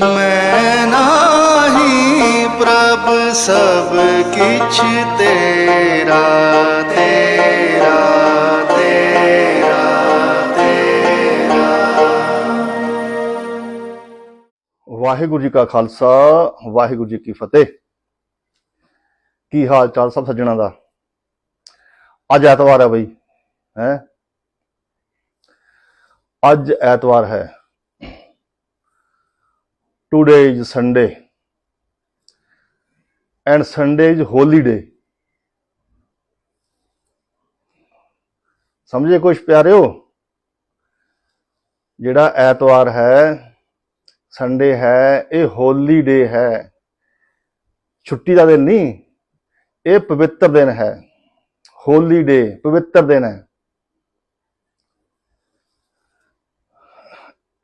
ਮੈਂ ਨਾਹੀ ਪ੍ਰਭ ਸਭ ਕਿਛ ਤੇਰਾ ਤੇਰਾ ਤੇਰਾ ਤੇਰਾ। ਵਾਹਿਗੁਰੂ ਜੀ ਕਾ ਖਾਲਸਾ, ਵਾਹਿਗੁਰੂ ਜੀ ਕੀ ਫਤਿਹ। ਕੀ ਹਾਲ ਚਾਲ ਸਭ ਸੱਜਣਾ ਦਾ? ਅੱਜ ਐਤਵਾਰ ਹੈ ਬਈ, ਹੈ? ਅੱਜ ਐਤਵਾਰ ਹੈ। Today is Sunday and Sunday is holiday ਸਮਝੇ ਕੁਛ ਪਿਆਰਿਓ? ਜਿਹੜਾ ਐਤਵਾਰ ਹੈ ਸੰਡੇ ਹੈ, ਇਹ ਹੋਲੀ ਡੇ ਹੈ। ਛੁੱਟੀ ਦਾ ਦਿਨ ਨਹੀਂ, ਇਹ ਪਵਿੱਤਰ ਦਿਨ ਹੈ। ਹੋਲੀ ਡੇ ਪਵਿੱਤਰ ਦਿਨ ਹੈ।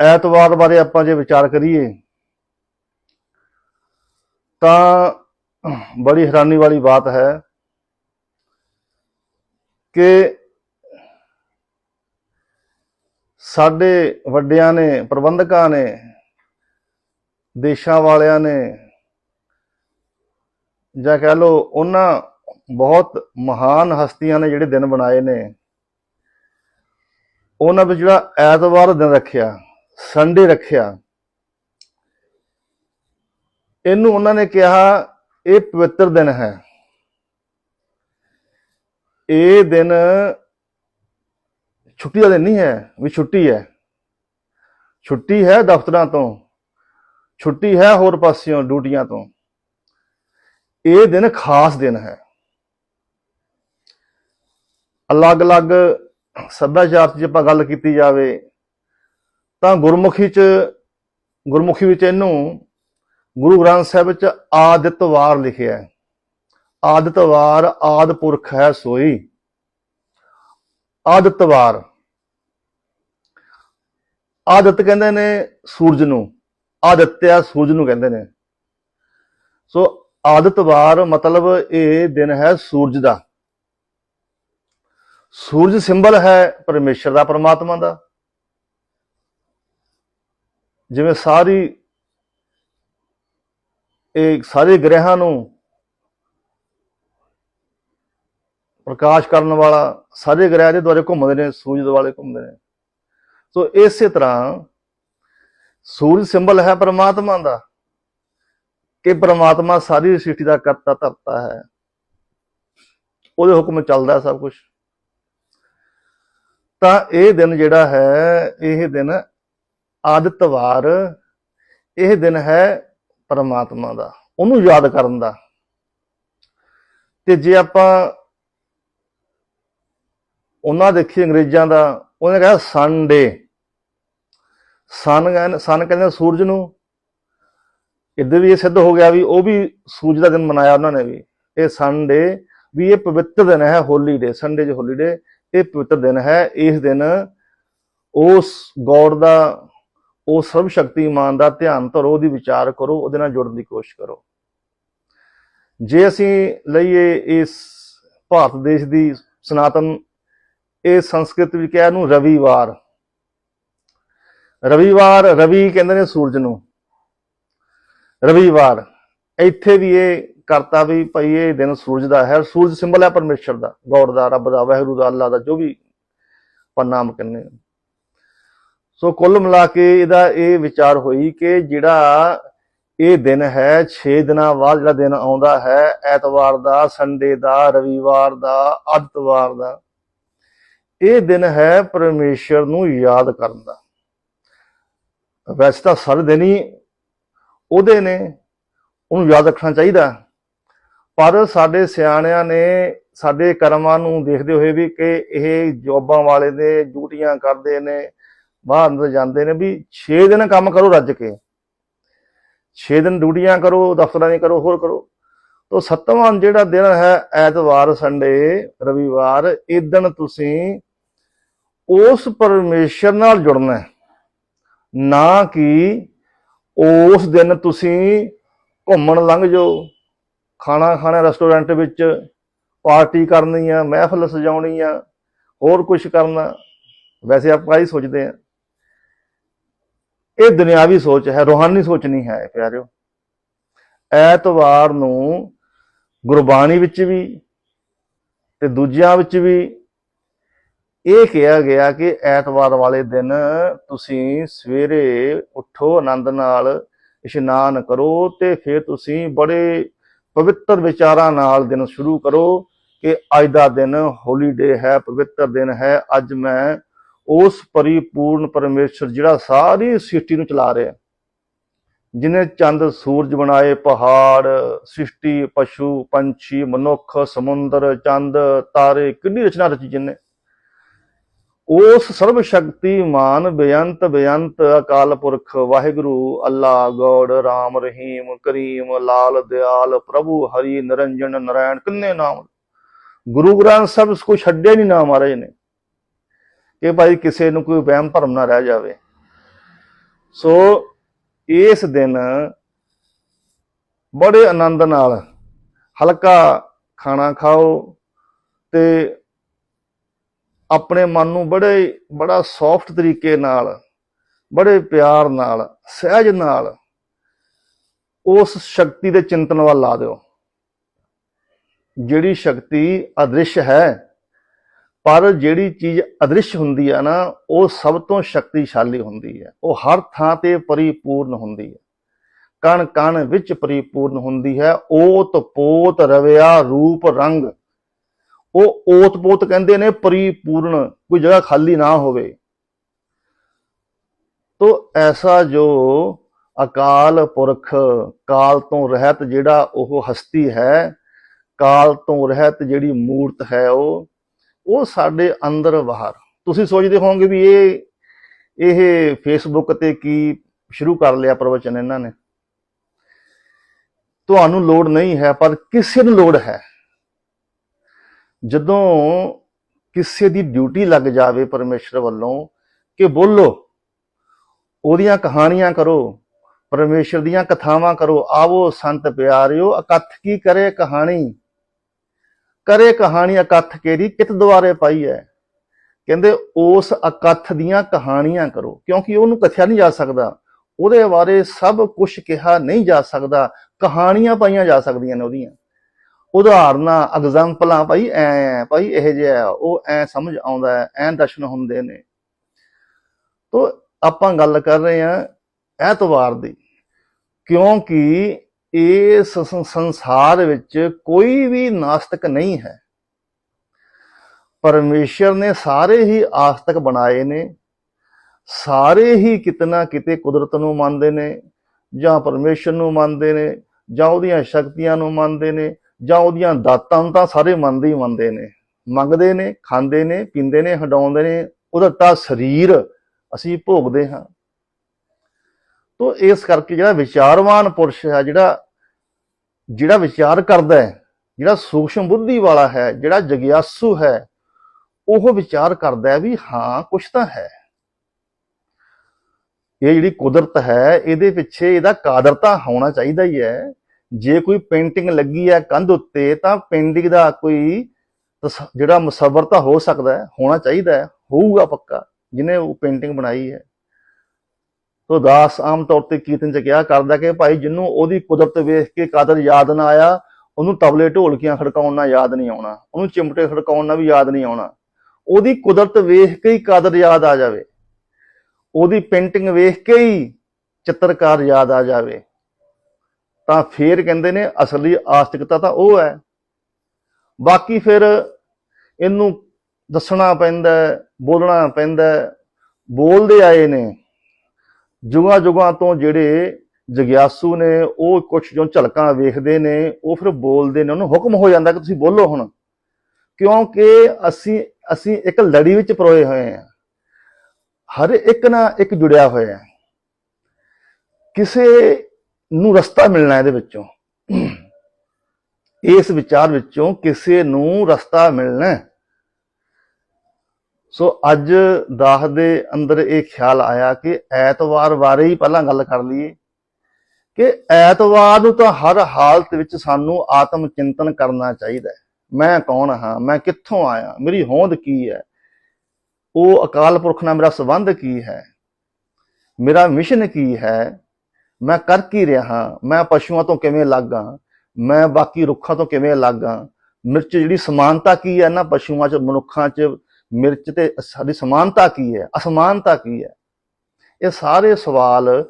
ਐਤਵਾਰ ਬਾਰੇ ਆਪਾਂ ਜੇ ਵਿਚਾਰ ਕਰੀਏ ਤਾਂ ਬੜੀ ਹੈਰਾਨੀ ਵਾਲੀ ਬਾਤ ਹੈ ਕਿ ਸਾਡੇ ਵੱਡਿਆਂ ਨੇ, ਪ੍ਰਬੰਧਕਾਂ ਨੇ, ਦੇਸ਼ਾਂ ਵਾਲਿਆਂ ਨੇ ਜਾਂ ਕਹਿ ਲਓ ਉਹਨਾਂ ਬਹੁਤ ਮਹਾਨ ਹਸਤੀਆਂ ਨੇ ਜਿਹੜੇ ਦਿਨ ਬਣਾਏ ਨੇ, ਉਹਨਾਂ ਵਿੱਚ ਜਿਹੜਾ ਐਤਵਾਰ ਦਿਨ ਰੱਖਿਆ, ਸੰਡੇ ਰੱਖਿਆ ਇਹਨੂੰ ਉਹਨਾਂ ਨੇ ਕਿਹਾ, ਇਹ ਪਵਿੱਤਰ ਦਿਨ ਹੈ। ਇਹ ਦਿਨ ਛੁੱਟੀ ਦਾ ਦਿਨ ਨਹੀਂ ਹੈ, ਵੀ ਛੁੱਟੀ ਹੈ। ਛੁੱਟੀ ਹੈ ਦਫ਼ਤਰਾਂ ਤੋਂ, ਛੁੱਟੀ ਹੈ ਹੋਰ ਪਾਸਿਓਂ, ਡਿਊਟੀਆਂ ਤੋਂ। ਇਹ ਦਿਨ ਖਾਸ ਦਿਨ ਹੈ। ਅਲੱਗ-ਅਲੱਗ ਸੱਭਿਆਚਾਰ 'ਚ ਜੇ ਆਪਾਂ ਗੱਲ ਕੀਤੀ ਜਾਵੇ, ਤਾਂ ਗੁਰਮੁਖੀ 'ਚ, ਗੁਰਮੁਖੀ ਵਿੱਚ ਇਹਨੂੰ ਗੁਰੂ ਗ੍ਰੰਥ ਸਾਹਿਬ ਵਿੱਚ ਆਦਿਤਵਾਰ ਲਿਖਿਆ ਹੈ। ਆਦਿਤਵਾਰ, ਆਦ ਪੁਰਖ ਹੈ ਸੋਈ। ਆਦਿਤਵਾਰ। ਆਦਿਤ ਕਹਿੰਦੇ ਨੇ ਸੂਰਜ ਨੂੰ, ਆਦਿਤਿਆ ਸੂਰਜ ਨੂੰ ਕਹਿੰਦੇ ਨੇ। ਸੋ ਆਦਿਤਵਾਰ ਮਤਲਬ ਇਹ ਦਿਨ ਹੈ ਸੂਰਜ ਦਾ। ਸੂਰਜ ਸਿੰਬਲ ਹੈ ਪਰਮੇਸ਼ਰ ਦਾ, ਪਰਮਾਤਮਾ ਦਾ। ਜਿਵੇਂ ਸਾਰੀ ਇਹ ਸਾਰੇ ਗ੍ਰਹਿਾਂ ਨੂੰ ਪ੍ਰਕਾਸ਼ ਕਰਨ ਵਾਲਾ ਸਾਰੇ ਗ੍ਰਹਿ ਦੇ ਦੁਆਲੇ ਘੁੰਮਦੇ ਨੇ, ਸੂਰਜ ਦੁਆਲੇ ਘੁੰਮਦੇ ਨੇ। ਸੋ ਇਸੇ ਤਰ੍ਹਾਂ ਸੂਰਜ ਸਿੰਬਲ ਹੈ ਪਰਮਾਤਮਾ ਦਾ ਕਿ ਪਰਮਾਤਮਾ ਸਾਰੀ ਸ੍ਰਿਸ਼ਟੀ ਦਾ ਕਰਤਾ, ਧਰਤਾ ਹੈ। ਉਹਦੇ ਹੁਕਮ ਚੱਲਦਾ ਸਭ ਕੁਝ ਤਾਂ ਇਹ ਦਿਨ ਜਿਹੜਾ ਹੈ, ਇਹ ਦਿਨ ਆਦਿਤਵਾਰ, ਇਹ ਦਿਨ ਹੈ ਪਰਮਾਤਮਾ ਦਾ, ਉਹਨੂੰ ਯਾਦ ਕਰਨ ਦਾ। ਤੇ ਜੇ ਆਪਾਂ ਉਹਨਾਂ ਦੇਖੀ ਅੰਗਰੇਜ਼ਾਂ ਦਾ, ਉਹਨੇ ਕਿਹਾ ਸੰਡੇ ਸਨ ਕਹਿੰਦੇ ਸਨ ਕਹਿੰਦੇ ਸੂਰਜ ਨੂੰ। ਇੱਧਰ ਵੀ ਇਹ ਸਿੱਧ ਹੋ ਗਿਆ ਵੀ ਉਹ ਵੀ ਸੂਰਜ ਦਾ ਦਿਨ ਮਨਾਇਆ ਉਹਨਾਂ ਨੇ ਵੀ। ਇਹ ਸੰਡੇ ਵੀ ਇਹ ਪਵਿੱਤਰ ਦਿਨ ਹੈ ਹੋਲੀ ਡੇ ਸੰਡੇ ਜੋ ਹੋਲੀਡੇ ਇਹ ਪਵਿੱਤਰ ਦਿਨ ਹੈ। ਇਸ ਦਿਨ ਉਸ ਗੋਡ ਦਾ ਉਹ ਸਰਵ ਸ਼ਕਤੀਮਾਨ ਦਾ ਧਿਆਨ ਧਰੋ, ਉਹਦੀ ਵਿਚਾਰ ਕਰੋ, ਉਹਦੇ ਨਾਲ ਜੁੜਨ ਦੀ ਕੋਸ਼ਿਸ਼ ਕਰੋ। ਜੇ ਅਸੀਂ ਲਈਏ ਇਸ ਭਾਰਤ ਦੇਸ਼ ਦੀ ਸਨਾਤਨ, ਇਹ ਸੰਸਕ੍ਰਿਤ ਵਿੱਚ ਕਿਹਾ ਇਹਨੂੰ ਰਵੀਵਾਰ। ਰਵੀਵਾਰ, ਰਵੀ ਕਹਿੰਦੇ ਨੇ ਸੂਰਜ ਨੂੰ। ਰਵੀਵਾਰ, ਇੱਥੇ ਵੀ ਇਹ ਕਰਤਾ ਵੀ ਭਈ ਇਹ ਦਿਨ ਸੂਰਜ ਦਾ ਹੈ। ਸੂਰਜ ਸਿੰਬਲ ਹੈ ਪਰਮੇਸ਼ਰ ਦਾ ਗੋਡ ਦਾ, ਰੱਬ ਦਾ, ਵਾਹਿਗੁਰੂ ਦਾ, ਅੱਲਾ ਦਾ, ਜੋ ਵੀ ਆਪਾਂ ਨਾਮ ਕਹਿੰਦੇ ਹਾਂ। ਸੋ ਕੁੱਲ ਮਿਲਾ ਕੇ ਇਹਦਾ ਇਹ ਵਿਚਾਰ ਹੋਈ ਕਿ ਜਿਹੜਾ ਇਹ ਦਿਨ ਹੈ 6 ਦਿਨਾਂ ਬਾਅਦ ਜਿਹੜਾ ਦਿਨ ਆਉਂਦਾ ਹੈ, ਐਤਵਾਰ ਦਾ, ਸੰਡੇ ਦਾ, ਰਵੀਵਾਰ ਦਾ ਅੱਤਵਾਰ ਦਾ, ਇਹ ਦਿਨ ਹੈ ਪਰਮੇਸ਼ਰ ਨੂੰ ਯਾਦ ਕਰਨ ਦਾ। ਵੈਸੇ ਤਾਂ ਸਾਰੇ ਦਿਨ ਹੀ ਉਹਦੇ ਨੇ, ਉਹਨੂੰ ਯਾਦ ਰੱਖਣਾ ਚਾਹੀਦਾ। ਪਰ ਸਾਡੇ ਸਿਆਣਿਆਂ ਨੇ ਸਾਡੇ ਕਰਮਾਂ ਨੂੰ ਦੇਖਦੇ ਹੋਏ ਵੀ ਕਿ ਇਹ ਜੋਬਾਂ ਵਾਲੇ ਨੇ, ਡਿਊਟੀਆਂ ਕਰਦੇ ਨੇ ਬਾਹਰ ਅੰਦਰ ਜਾਂਦੇ ਨੇ ਵੀ 6 ਦਿਨ ਕੰਮ ਕਰੋ ਰੱਜ ਕੇ। 6 ਦਿਨ ਡਿਊਟੀਆਂ ਕਰੋ, ਦਫ਼ਤਰਾਂ ਦੀਆਂ ਕਰੋ, ਹੋਰ ਕਰੋ। ਤੋ ਸੱਤਵਾਂ ਜਿਹੜਾ ਦਿਨ ਹੈ ਐਤਵਾਰ, ਸੰਡੇ, ਰਵੀਵਾਰ ਇਦਣ ਤੁਸੀਂ ਉਸ ਪਰਮੇਸ਼ਰ ਨਾਲ ਜੁੜਨਾ ਨਾ ਕਿ ਉਸ ਦਿਨ ਤੁਸੀਂ ਘੁੰਮਣ ਲੰਘ ਜਾਓ, ਖਾਣਾ ਖਾਣਾ ਰੈਸਟੋਰੈਂਟ ਵਿੱਚ ਪਾਰਟੀ ਕਰਨੀ ਆ, ਮਹਿਫਲ ਸਜਾਉਣੀ ਆ, ਹੋਰ ਕੁਝ ਕਰਨਾ। ਵੈਸੇ ਆਪਾਂ ਹੀ ਸੋਚਦੇ ਆ। ਇਹ ਦੁਨਿਆਵੀ ਸੋਚ ਹੈ, ਰੂਹਾਨੀ ਸੋਚ ਨਹੀਂ ਹੈ ਪਿਆਰਿਓ। ਐਤਵਾਰ ਨੂੰ ਗੁਰਬਾਣੀ ਵਿੱਚ ਵੀ ਤੇ ਦੂਜਿਆਂ ਵਿੱਚ ਵੀ ਇਹ ਕਿਹਾ ਗਿਆ ਕਿ ਐਤਵਾਰ ਵਾਲੇ ਦਿਨ ਤੁਸੀਂ ਸਵੇਰੇ ਉੱਠੋ, ਆਨੰਦ ਨਾਲ ਇਸ਼ਨਾਨ ਕਰੋ ਤੇ ਫਿਰ ਤੁਸੀਂ ਬੜੇ ਪਵਿੱਤਰ ਵਿਚਾਰਾਂ ਨਾਲ ਦਿਨ ਸ਼ੁਰੂ ਕਰੋ ਕਿ ਅੱਜ ਦਾ ਦਿਨ ਹੋਲੀਡੇ ਹੈ, ਪਵਿੱਤਰ ਦਿਨ ਹੈ, ਅੱਜ ਮੈਂ ਉਸ ਪਰਿਪੂਰਨ ਪਰਮੇਸ਼ਰ ਜਿਹੜਾ ਸਾਰੀ ਸ੍ਰਿਸ਼ਟੀ ਨੂੰ ਚਲਾ ਰਿਹਾ ਜਿਨੇ ਚੰਦ, ਸੂਰਜ ਬਣਾਏ, ਪਹਾੜ, ਸ੍ਰਿਸ਼ਟੀ, ਪਸ਼ੂ, ਪੰਛੀ, ਮਨੁੱਖ, ਸਮੁੰਦਰ, ਚੰਦ, ਤਾਰੇ, ਕਿੰਨੀ ਰਚਨਾ ਰਚੀ ਜਿਨੇ ਉਸ ਸਰਬ ਸ਼ਕਤੀਮਾਨ ਬੇਅੰਤ ਬੇਅੰਤ, ਅਕਾਲ ਪੁਰਖ, ਵਾਹਿਗੁਰੂ ਅੱਲਾ ਗੌੜ, ਰਾਮ, ਰਹੀਮ, ਕਰੀਮ, ਲਾਲ, ਦਿਆਲ, ਪ੍ਰਭੂ, ਹਰੀ, ਨਿਰੰਜਨ, ਨਰਾਇਣ, ਕਿੰਨੇ ਨਾਮ। ਗੁਰੂ ਗ੍ਰੰਥ ਸਾਹਿਬ ਇਸ ਕੋ ਛੱਡਿਆ ਨਹੀਂ ਨਾਮ ਮਹਾਰਾਜ ਨੇ। ਕਿ ਭਾਈ ਕਿਸੇ ਨੂੰ ਕੋਈ ਵਹਿਮ ਭਰਮ ਨਾ ਰਹਿ ਜਾਵੇ। ਸੋ ਇਸ ਦਿਨ ਬੜੇ ਆਨੰਦ ਨਾਲ ਹਲਕਾ ਖਾਣਾ ਖਾਓ ਤੇ ਆਪਣੇ ਮਨ ਨੂੰ ਬੜੇ, ਬੜਾ ਸੌਫਟ ਤਰੀਕੇ ਨਾਲ, ਬੜੇ ਪਿਆਰ ਨਾਲ, ਸਹਿਜ ਨਾਲ ਉਸ ਸ਼ਕਤੀ ਦੇ ਚਿੰਤਨ ਵੱਲ ਲਾ ਦਿਓ। ਜਿਹੜੀ ਸ਼ਕਤੀ ਅਦ੍ਰਿਸ਼ ਹੈ ਪਰ ਜਿਹੜੀ ਚੀਜ਼ ਅਦ੍ਰਿਸ਼ ਹੁੰਦੀ ਹੈ ਨਾ, ਉਹ ਸਭ ਤੋਂ ਸ਼ਕਤੀਸ਼ਾਲੀ ਹੁੰਦੀ ਹੈ ਉਹ ਹਰ ਥਾਂ ਤੇ ਪਰਿਪੂਰਨ ਹੁੰਦੀ ਹੈ ਕਣ ਕਣ ਵਿੱਚ ਪਰਿਪੂਰਨ ਹੁੰਦੀ ਹੈ, ਓਤ ਪੋਤ ਰਵਿਆ ਰੂਪ ਰੰਗ। ਉਹ ਓਤ ਪੋਤ ਕਹਿੰਦੇ ਨੇ, ਪਰਿਪੂਰਨ, ਕੋਈ ਜਗ੍ਹਾ ਖਾਲੀ ਨਾ ਹੋਵੇ। ਤੋ ਐਸਾ ਜੋ ਅਕਾਲ ਪੁਰਖ, ਕਾਲ ਤੋਂ ਰਹਿਤ ਜਿਹੜਾ ਉਹ ਹਸਤੀ ਹੈ, ਕਾਲ ਤੋਂ ਰਹਿਤ ਜਿਹੜੀ ਮੂਰਤ ਹੈ ਉਹ ਉਹ ਸਾਡੇ ਅੰਦਰ ਬਾਹਰ ਤੁਸੀਂ ਸੋਚਦੇ ਹੋਵੋਗੇ ਵੀ ਇਹ ਇਹ ਫੇਸਬੁੱਕ ਤੇ ਕੀ ਸ਼ੁਰੂ ਕਰ ਲਿਆ ਪ੍ਰਵਚਨ ਇਹਨਾਂ ਨੇ। ਤੁਹਾਨੂੰ ਲੋੜ ਨਹੀਂ ਹੈ, ਪਰ ਕਿਸੇ ਨੂੰ ਲੋੜ ਹੈ। ਜਦੋਂ ਕਿਸੇ ਦੀ ਡਿਊਟੀ ਲੱਗ ਜਾਵੇ ਪਰਮੇਸ਼ਰ ਵੱਲੋਂ ਕਿ ਬੋਲੋ, ਉਹਦੀਆਂ ਕਹਾਣੀਆਂ ਕਰੋ ਪਰਮੇਸ਼ਰ ਦੀਆਂ ਕਥਾਵਾਂ ਕਰੋ, ਆਵੋ ਸੰਤ ਪਿਆਰਿਓ, ਇਕੱਠ ਕੀ ਕਰੇ ਕਹਾਣੀ? ਕਰੇ ਕਹਾਣੀ ਇਕੱਠ ਕੇਰੀ ਕਿਤ ਦੁਆਰੇ ਪਾਈ ਹੈ ਕਹਿੰਦੇ ਉਸ ਇਕੱਠ ਦੀਆਂ ਕਹਾਣੀਆਂ ਕਰੋ, ਕਿਉਂਕਿ ਉਹਨੂੰ ਕਥਿਆ ਨਹੀਂ ਜਾ ਸਕਦਾ। ਉਹਦੇ ਬਾਰੇ ਸਭ ਕੁਝ ਕਿਹਾ ਨਹੀਂ ਜਾ ਸਕਦਾ। ਕਹਾਣੀਆਂ ਪਾਈਆਂ ਜਾ ਸਕਦੀਆਂ ਨੇ ਉਹਦੀਆਂ। ਉਦਾਹਰਨਾਂ ਐਗਜ਼ਾਮਪਲਾਂ ਭਾਈ ਐ ਐ ਭਾਈ ਇਹ ਜਿਹਾ ਉਹ ਐ ਸਮਝ ਆਉਂਦਾ ਹੈ ਐ ਦਰਸ਼ਨ ਹੁੰਦੇ ਨੇ। ਤੋ ਆਪਾਂ ਗੱਲ ਕਰ ਰਹੇ ਹਾਂ ਐਤਵਾਰ ਦੀ, ਕਿਉਂਕਿ ਇਸ ਸੰਸਾਰ ਵਿੱਚ ਕੋਈ ਵੀ ਨਾਸਤਕ ਨਹੀਂ ਹੈ। ਪਰਮੇਸ਼ਰ ਨੇ ਸਾਰੇ ਹੀ ਆਸਤਕ ਬਣਾਏ ਨੇ, ਸਾਰੇ ਹੀ ਕਿਤਨਾ ਕਿਤੇ ਕੁਦਰਤ ਨੂੰ ਮੰਨਦੇ ਨੇ, ਜਾਂ ਪਰਮੇਸ਼ਰ ਨੂੰ ਮੰਨਦੇ ਨੇ, ਜਾਂ ਉਹਦੀਆਂ ਸ਼ਕਤੀਆਂ ਨੂੰ ਮੰਨਦੇ ਨੇ, ਜਾਂ ਉਹਦੀਆਂ ਦਾਤਾਂ ਨੂੰ ਤਾਂ ਸਾਰੇ ਮੰਨਦੇ ਹੀ ਮੰਨਦੇ ਨੇ। ਮੰਗਦੇ ਨੇ, ਖਾਂਦੇ ਨੇ, ਪੀਂਦੇ ਨੇ, ਹਟਾਉਂਦੇ ਨੇ, ਉਹਦਾ ਤਾਂ ਸਰੀਰ ਅਸੀਂ ਭੋਗਦੇ ਹਾਂ। ਤੋ ਇਸ ਕਰਕੇ ਜਿਹੜਾ ਵਿਚਾਰਵਾਨ ਪੁਰਸ਼ ਹੈ, ਜਿਹੜਾ ਜਿਹੜਾ ਵਿਚਾਰ ਕਰਦਾ ਹੈ, ਜਿਹੜਾ ਸੂਖਸ਼ਮ ਬੁੱਧੀ ਵਾਲਾ ਹੈ, ਜਿਹੜਾ ਜਗਿਆਸੂ ਹੈ, ਉਹ ਵਿਚਾਰ ਕਰਦਾ ਹੈ ਵੀ ਹਾਂ, ਕੁਛ ਤਾਂ ਹੈ। ਇਹ ਜਿਹੜੀ ਕੁਦਰਤ ਹੈ, ਇਹਦੇ ਪਿੱਛੇ ਇਹਦਾ ਕਾਦਰ ਤਾਂ ਹੋਣਾ ਚਾਹੀਦਾ ਹੀ ਹੈ। ਜੇ ਕੋਈ ਪੇਂਟਿੰਗ ਲੱਗੀ ਹੈ ਕੰਧ ਉੱਤੇ, ਤਾਂ ਪੇਂਟਿੰਗ ਦਾ ਕੋਈ ਜਿਹੜਾ ਮੁਸੱਵਰ ਤਾਂ ਹੋ ਸਕਦਾ ਹੈ, ਹੋਣਾ ਚਾਹੀਦਾ ਹੈ, ਹੋਊਗਾ ਪੱਕਾ, ਜਿਹਨੇ ਉਹ ਪੇਂਟਿੰਗ ਬਣਾਈ ਹੈ। ਤੋ ਦਾਸ ਆਮ ਤੌਰ ਤੇ ਕੀਰਤਨ ਚ ਕਿਹਾ ਕਰਦਾ ਕਿ ਭਾਈ ਜਿਹਨੂੰ ਉਹਦੀ ਕੁਦਰਤ ਵੇਖ ਕੇ ਕਾਦਰ ਯਾਦ ਨਾ ਆਇਆ, ਉਹਨੂੰ ਤਬਲੇ ਢੋਲਕੀਆਂ ਖੜਕਾਉਣ ਨਾਲ ਯਾਦ ਨਹੀਂ ਆਉਣਾ, ਉਹਨੂੰ ਚਿਮਟੇ ਖੜਕਾਉਣ ਨਾਲ ਵੀ ਯਾਦ ਨਹੀਂ ਆਉਣਾ। ਉਹਦੀ ਕੁਦਰਤ ਵੇਖ ਕੇ ਹੀ ਕਾਦਰ ਯਾਦ ਆ ਜਾਵੇ। ਉਹਦੀ ਪੇਂਟਿੰਗ ਵੇਖ ਕੇ ਹੀ ਚਿੱਤਰਕਾਰ ਯਾਦ ਆ ਜਾਵੇ। ਤਾਂ ਫੇਰ ਕਹਿੰਦੇ ਨੇ ਅਸਲੀ ਆਸਤਿਕਤਾ ਤਾਂ ਉਹ ਹੈ। ਬਾਕੀ ਫਿਰ ਇਹਨੂੰ ਦੱਸਣਾ ਪੈਂਦਾ ਬੋਲਣਾ ਪੈਂਦਾ ਬੋਲਦੇ ਆਏ ਨੇ। ਜੁਗਾਂ ਜੁਗਾਂ ਤੋਂ ਜਿਹੜੇ ਜਗਿਆਸੂ ਨੇ, ਉਹ ਕੁਝ ਜੋ ਝਲਕਾਂ ਵੇਖਦੇ ਨੇ, ਉਹ ਫਿਰ ਬੋਲਦੇ ਨੇ। ਉਹਨੂੰ ਹੁਕਮ ਹੋ ਜਾਂਦਾ ਕਿ ਤੁਸੀਂ ਬੋਲੋ ਹੁਣ। ਕਿਉਂਕਿ ਅਸੀਂ ਅਸੀਂ ਇੱਕ ਲੜੀ ਵਿੱਚ ਪਰੋਏ ਹੋਏ ਹਾਂ। ਹਰ ਇੱਕ ਨਾ ਇੱਕ ਜੁੜਿਆ ਹੋਇਆ ਹੈ। ਕਿਸੇ ਨੂੰ ਰਸਤਾ ਮਿਲਣਾ ਇਹਦੇ ਵਿੱਚੋਂ। ਇਸ ਵਿਚਾਰ ਵਿੱਚੋਂ ਕਿਸੇ ਨੂੰ ਰਸਤਾ ਮਿਲਣਾ ਸੋ ਅੱਜ ਦਾਹ ਦੇ ਅੰਦਰ ਇਹ ਖਿਆਲ ਆਇਆ ਕਿ ਐਤਵਾਰ ਬਾਰੇ ਹੀ ਪਹਿਲਾਂ ਗੱਲ ਕਰ ਲਈਏ ਕਿ ਐਤਵਾਰ ਨੂੰ ਤਾਂ ਹਰ ਹਾਲਤ ਵਿੱਚ ਸਾਨੂੰ ਆਤਮ ਚਿੰਤਨ ਕਰਨਾ ਚਾਹੀਦਾ ਹੈ। ਮੈਂ ਕੌਣ ਹਾਂ? ਮੈਂ ਕਿੱਥੋਂ ਆਇਆ? ਮੇਰੀ ਹੋਂਦ ਕੀ ਹੈ? ਉਹ ਅਕਾਲ ਪੁਰਖ ਨਾਲ ਮੇਰਾ ਸੰਬੰਧ ਕੀ ਹੈ? ਮੇਰਾ ਮਿਸ਼ਨ ਕੀ ਹੈ? ਮੈਂ ਕਰ ਕੀ ਰਿਹਾ ਮੈਂ ਪਸ਼ੂਆਂ ਤੋਂ ਕਿਵੇਂ ਅਲੱਗ ਹਾਂ ਮੈਂ ਬਾਕੀ ਰੁੱਖਾਂ ਤੋਂ ਕਿਵੇਂ ਅਲੱਗ ਹਾਂ ਮਿਰਚ ਜਿਹੜੀ ਸਮਾਨਤਾ ਕੀ ਹੈ ਨਾ ਪਸ਼ੂਆਂ 'ਚ, ਮਨੁੱਖਾਂ 'ਚ ਮਿਰਚ ਤੇ ਸਾਡੀ ਸਮਾਨਤਾ ਕੀ ਹੈ? ਅਸਮਾਨਤਾ ਕੀ ਹੈ? ਇਹ ਸਾਰੇ ਸਵਾਲ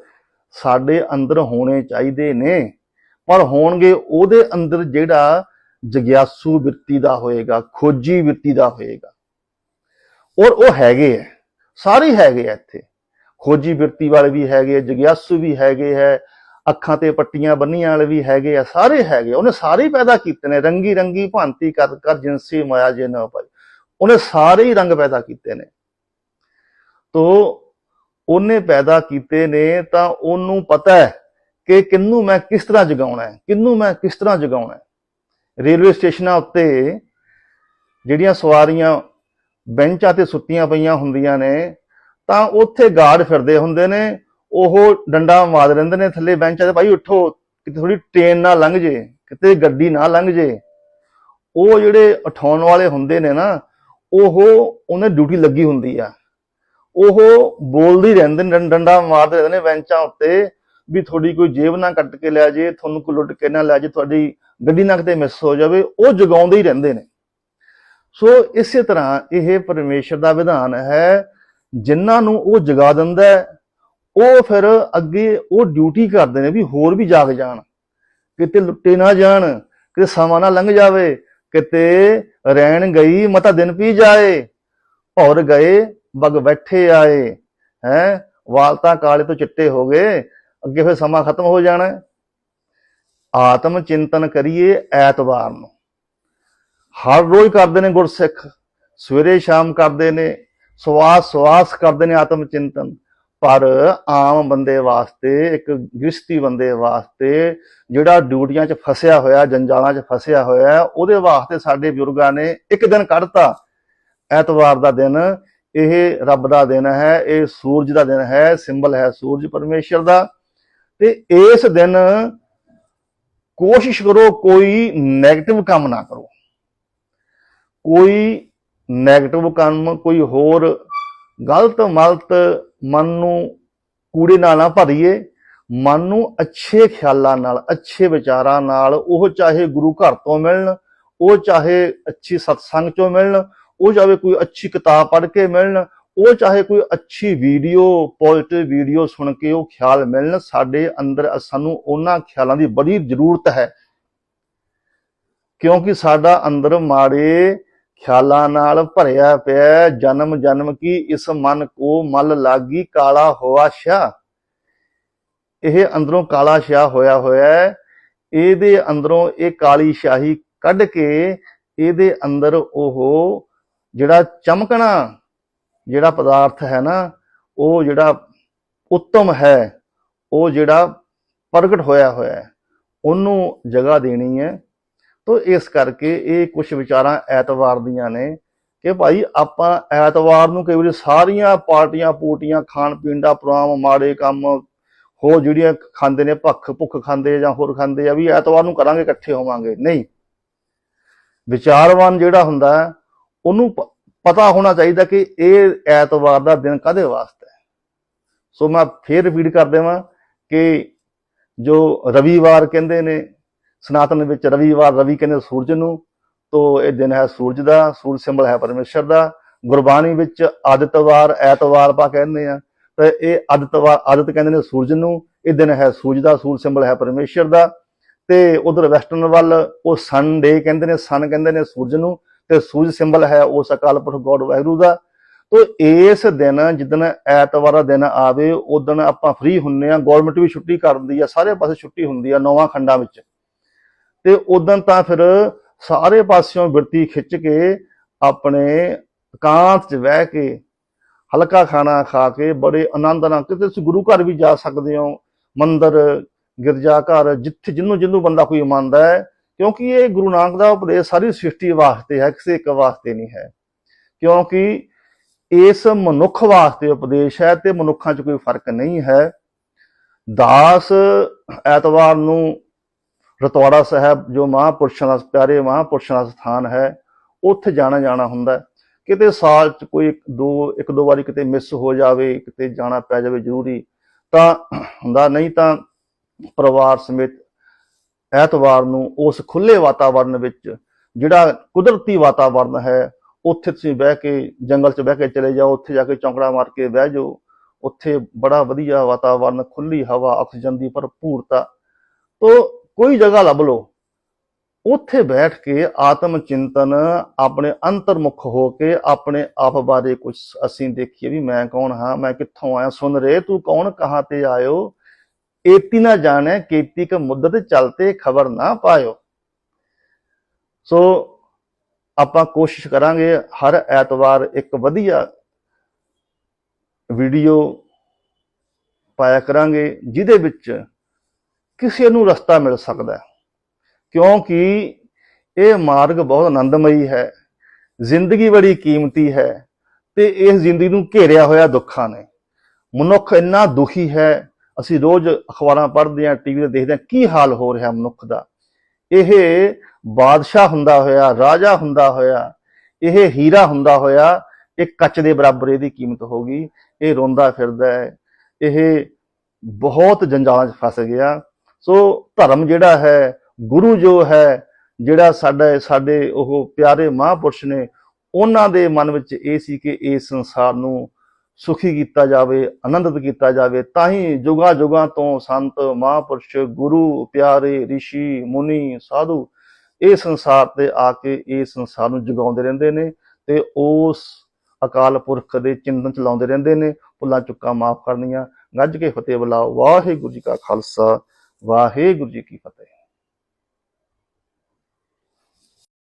ਸਾਡੇ ਅੰਦਰ ਹੋਣੇ ਚਾਹੀਦੇ ਨੇ ਪਰ ਹੋਣਗੇ ਉਹਦੇ ਅੰਦਰ ਜਿਹੜਾ ਜਗਿਆਸੂ ਵਿਰਤੀ ਦਾ ਹੋਏਗਾ ਖੋਜੀ ਵਿਰਤੀ ਦਾ ਹੋਏਗਾ। ਔਰ ਉਹ ਹੈਗੇ ਹੈ ਸਾਰੇ ਹੈਗੇ ਆ ਇੱਥੇ। ਖੋਜੀ ਵਿਰਤੀ ਵਾਲੇ ਵੀ ਹੈਗੇ ਆ, ਜਗਿਆਸੂ ਵੀ ਹੈਗੇ ਹੈ ਅੱਖਾਂ ਤੇ ਪੱਟੀਆਂ ਬੰਨੀਆਂ ਵਾਲੇ ਵੀ ਹੈਗੇ ਆ ਸਾਰੇ ਹੈਗੇ। ਆ। ਉਹਨੇ ਸਾਰੇ ਪੈਦਾ ਕੀਤੇ ਨੇ ਰੰਗੀ ਰੰਗੀ ਭਾਂਤੀ ਕਰ ਕਰ ਜਿਨਸੀ ਮਾਇਆ ਜੇ ਨਾ ਪਾਈ। ਉਹਨੇ ਸਾਰੇ ਹੀ ਰੰਗ ਪੈਦਾ ਕੀਤੇ ਨੇ। ਤੋ ਉਹਨੇ ਪੈਦਾ ਕੀਤੇ ਨੇ ਤਾਂ ਉਹਨੂੰ ਪਤਾ ਹੈ ਕਿ ਕਿੰਨੂੰ ਮੈਂ ਕਿਸ ਤਰ੍ਹਾਂ ਜਗਾਉਣਾ ਹੈ ਕਿੰਨੂੰ ਮੈਂ ਕਿਸ ਤਰ੍ਹਾਂ ਜਗਾਉਣਾ ਹੈ। ਰੇਲਵੇ ਸਟੇਸ਼ਨਾਂ ਉੱਤੇ ਜਿਹੜੀਆਂ ਸਵਾਰੀਆਂ ਬੈਂਚਾਂ ਤੇ ਸੁੱਤੀਆਂ ਪਈਆਂ ਹੁੰਦੀਆਂ ਨੇ, ਤਾਂ ਉੱਥੇ ਗਾਰਡ ਫਿਰਦੇ ਹੁੰਦੇ ਨੇ, ਉਹ ਡੰਡਾ ਮਾਰ ਰਹਿੰਦੇ ਨੇ ਥੱਲੇ ਬੈਂਚਾਂ ਤੇ, ਭਾਈ ਉੱਠੋ, ਕਿਤੇ ਥੋੜੀ ਟ੍ਰੇਨ ਨਾ ਲੰਘ ਜੇ, ਕਿਤੇ ਗੱਡੀ ਨਾ ਲੰਘ ਜੇ। ਉਹ ਜਿਹੜੇ ਉਠਾਉਣ ਵਾਲੇ ਹੁੰਦੇ ਨੇ ਨਾ ਉਹ ਉਹਨੇ ਡਿਊਟੀ ਲੱਗੀ ਹੁੰਦੀ ਆ। ਉਹ ਬੋਲਦੇ ਰਹਿੰਦੇ ਨੇ, ਡੰਡਾ ਮਾਰਦੇ ਰਹਿੰਦੇ ਨੇ ਬੈਂਚਾਂ ਉੱਤੇ ਵੀ ਤੁਹਾਡੀ ਕੋਈ ਜੇਬ ਨਾ ਕੱਟ ਕੇ ਲੈ ਜੇ ਤੁਹਾਨੂੰ ਕੋਈ ਲੁੱਟ ਕੇ ਨਾ ਲੈ ਜੇ ਤੁਹਾਡੀ ਗੱਡੀ ਨਾ ਕਿਤੇ ਮਿਸ ਹੋ ਜਾਵੇ, ਉਹ ਜਗਾਉਂਦੇ ਹੀ ਰਹਿੰਦੇ ਨੇ। ਸੋ ਇਸੇ ਤਰ੍ਹਾਂ ਇਹ ਪਰਮੇਸ਼ਰ ਦਾ ਵਿਧਾਨ ਹੈ, ਜਿਨ੍ਹਾਂ ਨੂੰ ਉਹ ਜਗਾ ਦਿੰਦਾ ਉਹ ਫਿਰ ਅੱਗੇ ਉਹ ਡਿਊਟੀ ਕਰਦੇ ਨੇ ਵੀ ਹੋਰ ਵੀ ਜਾਗ ਜਾਣ, ਕਿਤੇ ਲੁੱਟੇ ਨਾ ਜਾਣ, ਕਿਤੇ ਸਮਾਂ ਨਾ ਲੰਘ ਜਾਵੇ ਕਿਤੇ ਰਹਿਣ ਗਈ ਮਤਾ ਦਿਨ ਪੀ ਜਾਏ ਭੌਰ ਗਏ ਬਗ ਬੈਠੇ ਆਏ, ਹੈ? ਵਾਲਤਾ ਕਾਲੇ ਤੋਂ ਚਿੱਟੇ ਹੋ ਗਏ, ਅੱਗੇ ਫਿਰ ਸਮਾਂ ਖਤਮ ਹੋ ਜਾਣਾ ਆਤਮ ਚਿੰਤਨ ਕਰੀਏ ਐਤਵਾਰ ਨੂੰ। ਹਰ ਰੋਜ਼ ਕਰਦੇ ਨੇ ਗੁਰਸਿੱਖ, ਸਵੇਰੇ ਸ਼ਾਮ ਕਰਦੇ ਨੇ ਸਵਾਸ ਸਵਾਸ ਕਰਦੇ ਨੇ ਆਤਮ ਚਿੰਤਨ। ਪਰ ਆਮ ਬੰਦੇ ਵਾਸਤੇ, ਇੱਕ ਗ੍ਰਸਤੀ ਬੰਦੇ ਵਾਸਤੇ ਜਿਹੜਾ ਡਿਊਟੀਆਂ 'ਚ ਫਸਿਆ ਹੋਇਆ, ਜੰਜਾਲਾਂ 'ਚ ਫਸਿਆ ਹੋਇਆ, ਉਹਦੇ ਵਾਸਤੇ ਸਾਡੇ ਬਜ਼ੁਰਗਾਂ ਨੇ ਇੱਕ ਦਿਨ ਕੱਢਤਾ। ਐਤਵਾਰ ਦਾ ਦਿਨ, ਇਹ ਰੱਬ ਦਾ ਦਿਨ ਹੈ, ਇਹ ਸੂਰਜ ਦਾ ਦਿਨ ਹੈ, ਸਿੰਬਲ ਹੈ ਸੂਰਜ ਪਰਮੇਸ਼ਰ ਦਾ। ਤੇ ਇਸ ਦਿਨ ਕੋਸ਼ਿਸ਼ ਕਰੋ ਕੋਈ 네ਗੇਟਿਵ ਕੰਮ ਨਾ ਕਰੋ। ਕੋਈ 네ਗੇਟਿਵ ਕੰਮ, ਕੋਈ ਹੋਰ ਗਲਤ ਮਲਤ ਮਨ ਨੂੰ ਕੂੜੇ ਨਾਲ ਨਾ ਭਰੀਏ, ਮਨ ਨੂੰ ਅੱਛੇ ਖਿਆਲਾਂ ਨਾਲ, ਅੱਛੇ ਵਿਚਾਰਾਂ ਨਾਲ, ਉਹ ਚਾਹੇ ਗੁਰੂ ਘਰ ਤੋਂ ਮਿਲਣ, ਉਹ ਚਾਹੇ ਅੱਛੀ ਸਤਸੰਗ ਚੋਂ ਮਿਲਣ, ਉਹ ਚਾਹੇ ਕੋਈ ਅੱਛੀ ਕਿਤਾਬ ਪੜ੍ਹ ਕੇ ਮਿਲਣ, ਉਹ ਚਾਹੇ ਕੋਈ ਅੱਛੀ ਵੀਡੀਓ, ਪੋਜ਼ਿਟਿਵ ਵੀਡੀਓ ਸੁਣ ਕੇ ਉਹ ਖਿਆਲ ਮਿਲਣ, ਸਾਡੇ ਅੰਦਰ ਸਾਨੂੰ ਉਹਨਾਂ ਖਿਆਲਾਂ ਦੀ ਬੜੀ ਜ਼ਰੂਰਤ ਹੈ। ਕਿਉਂਕਿ ਸਾਡਾ ਅੰਦਰ ਮਾੜੇ ਖਿਆਲਾਂ ਨਾਲ ਭਰਿਆ ਪਿਆ ਜਨਮ ਜਨਮ ਕੀ ਇਸ ਮਨ ਕੋ ਮਲ ਲਾਗੀ? ਕਾਲਾ ਹੋਆ ਸ਼ਾ ਇਹ ਅੰਦਰੋਂ ਕਾਲਾ ਸ਼ਾ ਹੋਇਆ ਹੋਇਆ ਹੈ। ਇਹਦੇ ਅੰਦਰੋਂ ਇਹ ਕਾਲੀ ਸ਼ਾਹੀ ਕੱਢ ਕੇ ਇਹਦੇ ਅੰਦਰ ਉਹ ਜਿਹੜਾ ਚਮਕਣਾ, ਜਿਹੜਾ ਪਦਾਰਥ ਹੈ ਨਾ, ਉਹ ਜਿਹੜਾ ਉੱਤਮ ਹੈ, ਉਹ ਜਿਹੜਾ ਪ੍ਰਗਟ ਹੋਇਆ ਹੋਇਆ ਹੈ। ਉਹਨੂੰ ਜਗ੍ਹਾ ਦੇਣੀ ਹੈ। ਤੋ ਇਸ ਕਰਕੇ ਇਹ ਕੁਝ ਵਿਚਾਰਾਂ ਐਤਵਾਰ ਦੀਆਂ ਨੇ ਕਿ ਭਾਈ ਆਪਾਂ ਐਤਵਾਰ ਨੂੰ ਕਈ ਵਾਰੀ ਸਾਰੀਆਂ ਪਾਰਟੀਆਂ ਪੂਟੀਆਂ ਖਾਣ ਪੀਣ ਦਾ ਪ੍ਰੋਗਰਾਮ, ਮਾੜੇ ਕੰਮ, ਹੋਰ ਜਿਹੜੀਆਂ ਖਾਂਦੇ ਨੇ, ਭੱਖ, ਭੁੱਖ ਖਾਂਦੇ ਜਾਂ ਹੋਰ ਖਾਂਦੇ ਆ, ਵੀ ਐਤਵਾਰ ਨੂੰ ਕਰਾਂਗੇ, ਇਕੱਠੇ ਹੋਵਾਂਗੇ। ਨਹੀਂ। ਵਿਚਾਰਵਾਨ ਜਿਹੜਾ ਹੁੰਦਾ, ਉਹਨੂੰ ਪ- ਪਤਾ ਹੋਣਾ ਚਾਹੀਦਾ ਕਿ ਇਹ ਐਤਵਾਰ ਦਾ ਦਿਨ ਕਦੇ ਵਾਸਤੇ ਸੋ ਮੈਂ ਫੇਰ ਰਿਪੀਟ ਕਰ ਦੇਵਾਂ ਕਿ ਜੋ ਰਵੀਵਾਰ ਕਹਿੰਦੇ ਨੇ ਸਨਾਤਨ ਵਿੱਚ ਰਵੀਵਾਰ ਰਵੀ ਕਹਿੰਦੇ ਸੂਰਜ ਨੂੰ, ਤੋ ਇਹ ਦਿਨ ਹੈ ਸੂਰਜ ਦਾ, ਸੂਰਜ ਸਿੰਬਲ ਹੈ ਪਰਮੇਸ਼ਰ ਦਾ। ਗੁਰਬਾਣੀ ਵਿੱਚ ਆਦਿਤਵਾਰ, ਐਤਵਾਰ ਪਾ ਕਹਿੰਦੇ ਆ। ਤੇ ਇਹ ਆਦਿਤਵਾਰ, ਆਦਿਤ ਕਹਿੰਦੇ ਨੇ ਸੂਰਜ ਨੂੰ। ਇਹ ਦਿਨ ਹੈ ਸੂਰਜ ਦਾ, ਸੂਰਜ ਸਿੰਬਲ ਹੈ ਪਰਮੇਸ਼ਰ ਦਾ। ਤੇ ਉਧਰ ਵੈਸਟਰਨ ਵੱਲ ਉਹ ਸਨ ਡੇ ਕਹਿੰਦੇ ਨੇ ਸਨ ਕਹਿੰਦੇ ਨੇ ਸੂਰਜ ਨੂੰ। ਤੇ ਸੂਰਜ ਸਿੰਬਲ ਹੈ ਉਸ ਅਕਾਲ ਪੁਰਖ ਗੋਡ ਵਾਹਿਗੁਰੂ ਦਾ। ਤੋ ਇਸ ਦਿਨ, ਜਿੱਦਣ ਐਤਵਾਰ ਦਾ ਦਿਨ ਆਵੇ ਉਦਣ ਆਪਾਂ ਫ੍ਰੀ ਹੁੰਨੇ ਆ। ਗਵਰਨਮੈਂਟ ਵੀ ਛੁੱਟੀ ਕਰ ਦਿੰਦੀ ਆ, ਸਾਰੇ ਪਾਸੇ ਛੁੱਟੀ ਹੁੰਦੀ ਆ ਨੌਵਾਂ ਖੰਡਾਂ ਵਿੱਚ। ਤੇ ਉਦੋਂ ਤਾਂ ਫਿਰ ਸਾਰੇ ਪਾਸਿਓਂ ਬਿਰਤੀ ਖਿੱਚ ਕੇ ਆਪਣੇ ਇਕਾਂਤ 'ਚ ਬਹਿ ਕੇ ਹਲਕਾ ਖਾਣਾ ਖਾ ਕੇ ਬੜੇ ਆਨੰਦ ਨਾਲ, ਕਿਤੇ ਤੁਸੀਂ ਗੁਰੂ ਘਰ ਵੀ ਜਾ ਸਕਦੇ ਹੋ, ਮੰਦਰ, ਗਿਰਜਾ ਘਰ, ਜਿੱਥੇ ਜਿੰਨੂੰ ਜਿੰਨੂੰ ਬੰਦਾ ਕੋਈ ਮੰਨਦਾ ਹੈ, ਕਿਉਂਕਿ ਇਹ ਗੁਰੂ ਨਾਨਕ ਦਾ ਉਪਦੇਸ਼ ਸਾਰੀ ਸ੍ਰਿਸ਼ਟੀ ਵਾਸਤੇ ਹੈ, ਕਿਸੇ ਇੱਕ ਵਾਸਤੇ ਨਹੀਂ ਹੈ। ਕਿਉਂਕਿ ਇਸ ਮਨੁੱਖ ਵਾਸਤੇ ਉਪਦੇਸ਼ ਹੈ ਤੇ ਮਨੁੱਖਾਂ 'ਚ ਕੋਈ ਫ਼ਰਕ ਨਹੀਂ ਹੈ। ਦਾਸ ਐਤਵਾਰ ਨੂੰ ਰਤਵਾੜਾ ਸਾਹਿਬ, ਜੋ ਮਹਾਂਪੁਰਸ਼ਾਂ ਦਾ ਪਿਆਰੇ ਮਹਾਂਪੁਰਸ਼ਾਂ ਦਾ ਸਥਾਨ ਹੈ, ਉੱਥੇ ਜਾਣਾ ਜਾਣਾ ਹੁੰਦਾ ਕਿਤੇ ਸਾਲ ਚ ਕੋਈ ਇੱਕ ਦੋ ਇੱਕ ਦੋ ਵਾਰੀ ਕਿਤੇ ਮਿਸ ਹੋ ਜਾਵੇ, ਕਿਤੇ ਜਾਣਾ ਪੈ ਜਾਵੇ ਜ਼ਰੂਰੀ, ਤਾਂ ਹੁੰਦਾ ਨਹੀਂ ਤਾਂ ਪਰਿਵਾਰ ਸਮੇਤ ਐਤਵਾਰ ਨੂੰ ਉਸ ਖੁੱਲੇ ਵਾਤਾਵਰਨ ਵਿੱਚ, ਜਿਹੜਾ ਕੁਦਰਤੀ ਵਾਤਾਵਰਨ ਹੈ, ਉੱਥੇ ਤੁਸੀਂ ਬਹਿ ਕੇ ਜੰਗਲ 'ਚ ਬਹਿ ਕੇ ਚਲੇ ਜਾਓ, ਉੱਥੇ ਜਾ ਕੇ ਚੌਂਕੜਾ ਮਾਰ ਕੇ ਬਹਿ ਜਾਓ, ਉੱਥੇ ਬੜਾ ਵਧੀਆ ਵਾਤਾਵਰਨ, ਖੁੱਲੀ ਹਵਾ, ਆਕਸੀਜਨ ਦੀ ਭਰਪੂਰਤਾ। ਤੋਂ ਕੋਈ ਜਗ੍ਹਾ ਲੱਭ ਲਓ। ਉੱਥੇ ਬੈਠ ਕੇ ਆਤਮ ਚਿੰਤਨ, ਆਪਣੇ ਅੰਤਰਮੁਖ ਹੋ ਕੇ ਆਪਣੇ ਆਪ ਬਾਰੇ ਕੁਝ ਅਸੀਂ ਦੇਖੀਏ ਵੀ ਮੈਂ ਕੌਣ ਹਾਂ, ਮੈਂ ਕਿੱਥੋਂ ਆਇਆ, ਸੁਣ ਰੇ, ਤੂੰ ਕੌਣ, ਕਹਾਂ ਤੇ ਆਇਓ। ਏਤੀ ਨਾ ਜਾਣੈ, ਕੀਤੀ ਕ ਮੁੱਦਤ ਚਲਤੇ ਖਬਰ ਨਾ ਪਾਇਓ। ਸੋ ਆਪਾਂ ਕੋਸ਼ਿਸ਼ ਕਰਾਂਗੇ ਹਰ ਐਤਵਾਰ ਇੱਕ ਵਧੀਆ ਵੀਡੀਓ ਪਾਇਆ ਕਰਾਂਗੇ, ਜਿਹਦੇ ਵਿੱਚ ਕਿਸੇ ਨੂੰ ਰਸਤਾ ਮਿਲ ਸਕਦਾ ਹੈ। ਕਿਉਂਕਿ ਇਹ ਮਾਰਗ ਬਹੁਤ ਆਨੰਦਮਈ ਹੈ, ਜ਼ਿੰਦਗੀ ਬੜੀ ਕੀਮਤੀ ਹੈ ਤੇ ਇਸ ਜ਼ਿੰਦਗੀ ਨੂੰ ਘੇਰਿਆ ਹੋਇਆ ਦੁੱਖਾਂ ਨੇ। ਮਨੁੱਖ ਇੰਨਾ ਦੁਖੀ ਹੈ, ਅਸੀਂ ਰੋਜ਼ ਅਖਬਾਰਾਂ ਪੜ੍ਹਦੇ ਹਾਂ, ਟੀਵੀ ਤੇ ਦੇਖਦੇ ਹਾਂ, ਕੀ ਹਾਲ ਹੋ ਰਿਹਾ ਮਨੁੱਖ ਦਾ। ਇਹ ਬਾਦਸ਼ਾਹ ਹੁੰਦਾ ਹੋਇਆ, ਰਾਜਾ ਹੁੰਦਾ ਹੋਇਆ, ਇਹ ਹੀਰਾ ਹੁੰਦਾ ਹੋਇਆ, ਇਹ ਕੱਚ ਦੇ ਬਰਾਬਰ ਇਹਦੀ ਕੀਮਤ ਹੋ ਗਈ, ਇਹ ਰੋਂਦਾ ਫਿਰਦਾ ਹੈ, ਇਹ ਬਹੁਤ ਜੰਜਾਲਾਂ 'ਚ ਫਸ ਗਿਆ। ਸੋ ਧਰਮ ਜਿਹੜਾ ਹੈ, ਗੁਰੂ ਜੋ ਹੈ, ਜਿਹੜਾ ਸਾਡਾ, ਸਾਡੇ ਉਹ ਪਿਆਰੇ ਮਹਾਂਪੁਰਸ਼ ਨੇ, ਉਹਨਾਂ ਦੇ ਮਨ ਵਿੱਚ ਇਹ ਸੀ ਕਿ ਇਸ ਸੰਸਾਰ ਨੂੰ ਸੁਖੀ ਕੀਤਾ ਜਾਵੇ, ਆਨੰਦਿਤ ਕੀਤਾ ਜਾਵੇ, ਤਾਂ ਹੀ ਜੁਗਾ ਜੁਗਾਂ ਤੋਂ ਸੰਤ, ਮਹਾਂਪੁਰਸ਼, ਗੁਰੂ, ਪਿਆਰੇ ઋષਿ ਮੁਨੀ, ਸਾਧੂ ਇਹ ਸੰਸਾਰ ਤੇ ਆ ਕੇ ਇਸ ਸੰਸਾਰ ਨੂੰ ਜਗਾਉਂਦੇ ਰਹਿੰਦੇ ਨੇ ਤੇ ਉਸ ਅਕਾਲ ਪੁਰਖ ਦੇ ਚਿੰਤਨ ਚਲਾਉਂਦੇ ਰਹਿੰਦੇ ਨੇ। ਭੁੱਲਾਂ ਚੁੱਕਾਂ ਮਾਫ ਕਰਨੀਆਂ। ਗੱਜ ਕੇ ਫਤਿਹ ਬੁਲਾਓ। ਵਾਹਿਗੁਰੂ ਜੀ ਕਾ ਖਾਲਸਾ। ਵਾਹਿਗੁਰੂ ਜੀ ਕੀ ਫਤਿਹ।